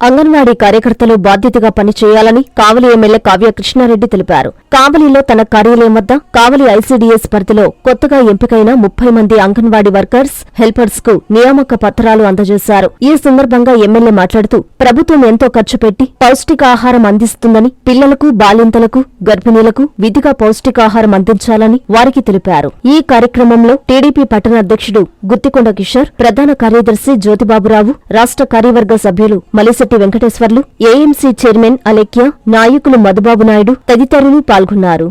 అంగన్వాడీ కార్యకర్తలు బాధ్యతగా పనిచేయాలని కావలి ఎమ్మెల్యే కావ్య కృష్ణారెడ్డి తెలిపారు. కావలిలో తన కార్యాలయం వద్ద కావలి ఐసీడీఎస్ పరిధిలో కొత్తగా ఎంపికైన ముప్పై మంది అంగన్వాడీ వర్కర్స్ హెల్పర్స్కు నియామక పత్రాలు అందజేశారు. ఈ సందర్భంగా ఎమ్మెల్యే మాట్లాడుతూ ప్రభుత్వం ఎంతో ఖర్చు పెట్టి పౌష్టికాహారం అందిస్తుందని పిల్లలకు బాలింతలకు గర్భిణీలకు విధిగా పౌష్టికాహారం అందించాలని వారికి తెలిపారు. ఈ కార్యక్రమంలో టీడీపీ పట్టణ అధ్యక్షుడు గుత్తికొండ కిషోర్ ప్రధాన కార్యదర్శి జ్యోతిబాబురావు రాష్ట్ర కార్యవర్గ సభ్యులు మలిసి మలిశెట్టి వెంకటేశ్వర్లు ఏఎంసీ చైర్మన్ అలెక్య నాయకులు మధుబాబు నాయుడు తదితరులు పాల్గొన్నారు.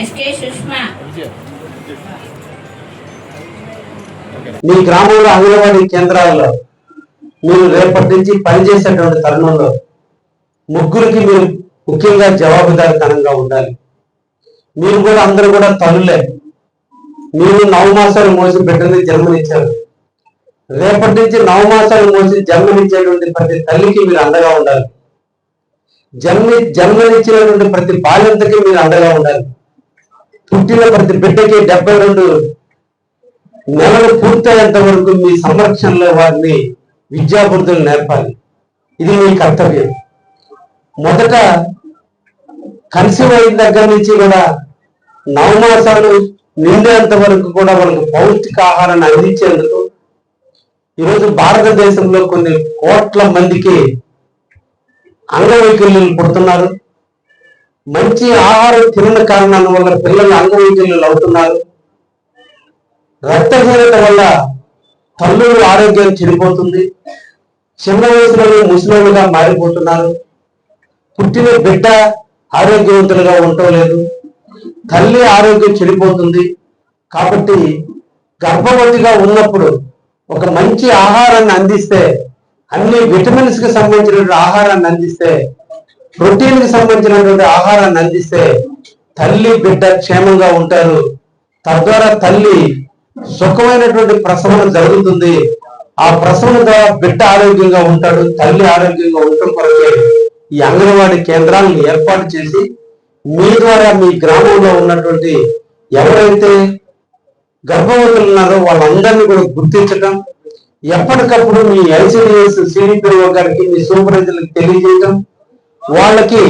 ఎస్కే సుష్మా. మీ గ్రామంలో అంగన్వాడీ కేంద్రాల్లో మీరు రేపటి నుంచి పనిచేసేటువంటి తరుణంలో ముగ్గురికి మీరు ముఖ్యంగా జవాబుదారితనంగా ఉండాలి. మీరు కూడా అందరూ కూడా తనులే. మీరు నవమాసాలు మోసి బిడ్డని జన్మనిచ్చారు. రేపటి నుంచి నవమాసాలు మోసి జన్మనిచ్చేటువంటి ప్రతి తల్లికి మీరు అండగా ఉండాలి. జన్మ జన్మనిచ్చినటువంటి ప్రతి బాల్యంతకి మీరు అండగా ఉండాలి. పుట్టిన ప్రతి బిడ్డకి డెబ్బై రెండు నెలలు పూర్తయ్యేంత వరకు మీ సంరక్షణలో వారిని విద్యాబుద్ధులు నేర్పాలి. ఇది మీ కర్తవ్యం. మొదట కన్సీవ్ అయిన దగ్గర నుంచి కూడా నవమాసాలు నిండేంత వరకు కూడా వాళ్ళకి పౌష్టికాహారాన్ని అందించేందుకు ఈరోజు భారతదేశంలో కొన్ని కోట్ల మందికి అంగవైకల్యులు పుడుతున్నారు. మంచి ఆహారం తినని కారణాల వల్ల పిల్లలు అంగవైకల్యులు అవుతున్నారు. రక్తహీనత వల్ల తల్లుల ఆరోగ్యం చెడిపోతుంది. చిన్న వయసులోనే ముసలోళ్ళుగా మారిపోతున్నారు. పుట్టిన బిడ్డ ఆరోగ్యవంతులుగా ఉండటం లేదు. తల్లి ఆరోగ్యం చెడిపోతుంది. కాబట్టి గర్భవతిగా ఉన్నప్పుడు ఒక మంచి ఆహారాన్ని అందిస్తే అన్ని విటమిన్స్కి సంబంధించినటువంటి ఆహారాన్ని అందిస్తే ప్రోటీన్కి సంబంధించినటువంటి ఆహారాన్ని అందిస్తే తల్లి బిడ్డ క్షేమంగా ఉంటారు. తద్వారా తల్లి సుఖమైనటువంటి ప్రసవన జరుగుతుంది. ఆ ప్రసవన ద్వారా బిడ్డ ఆరోగ్యంగా ఉంటాడు తల్లి ఆరోగ్యంగా ఉండటం కొరకే ఈ అంగన్వాడీ కేంద్రాలను ఏర్పాటు చేసి మీ ద్వారా మీ గ్రామంలో ఉన్నటువంటి ఎవరైతే గర్భవతులు ఉన్నారో వాళ్ళందరినీ కూడా గుర్తించటం ఎప్పటికప్పుడు మీ ఐసీడిఎస్ సిడిపిఓ గారికి మీ సూపర్వైజర్లకు తెలియజేయటం వాళ్ళకి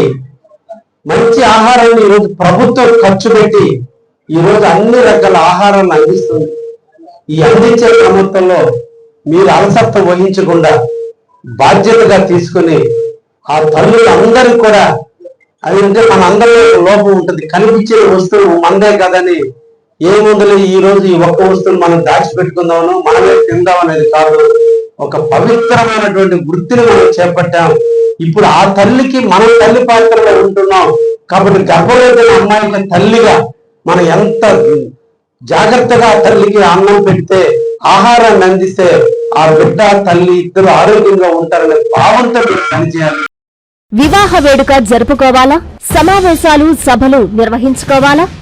మంచి ఆహారాన్ని ఈరోజు ప్రభుత్వం ఖర్చు పెట్టి ఈరోజు అన్ని రకాల ఆహారాన్ని అందిస్తుంది. ఈ అందించే క్రమంలో మీరు అలసత్వం వహించకుండా బాధ్యతగా తీసుకుని ఆ తల్లులందరికీ కూడా అది అంటే మన అందరిలో లోపం ఉంటుంది. కనిపించే వస్తువు మనదే కదని ఏ ముందులో ఈ రోజు ఈ ఒక్క వస్తువును మనం దాచిపెట్టుకుందామను మనమే తిందాం అనేది కాదు. ఒక పవిత్రమైనటువంటి వృత్తిని మనం చేపట్టాం. ఇప్పుడు ఆ తల్లికి మనం తల్లి పాత్రలో ఉంటున్నాం. కాబట్టి గర్భవతి అమ్మాయికి తల్లిగా మనం ఎంత జాగ్రత్తగా తల్లికి అన్నం పెడితే ఆహారాన్ని అందిస్తే ఆ బిడ్డ తల్లి ఇద్దరు ఆరోగ్యంగా ఉంటారనే భావంతో పనిచేయాలి. వివాహ వేడుక జరుపుకోవాలా? సమావేశాలు సభలు నిర్వహించుకోవాలా?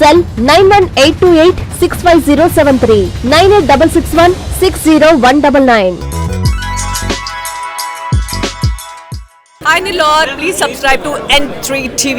Cell nine one eight two eight six five zero seven three nine eight double six one six zero one double nine Hi Nilor, please subscribe to N3 TV.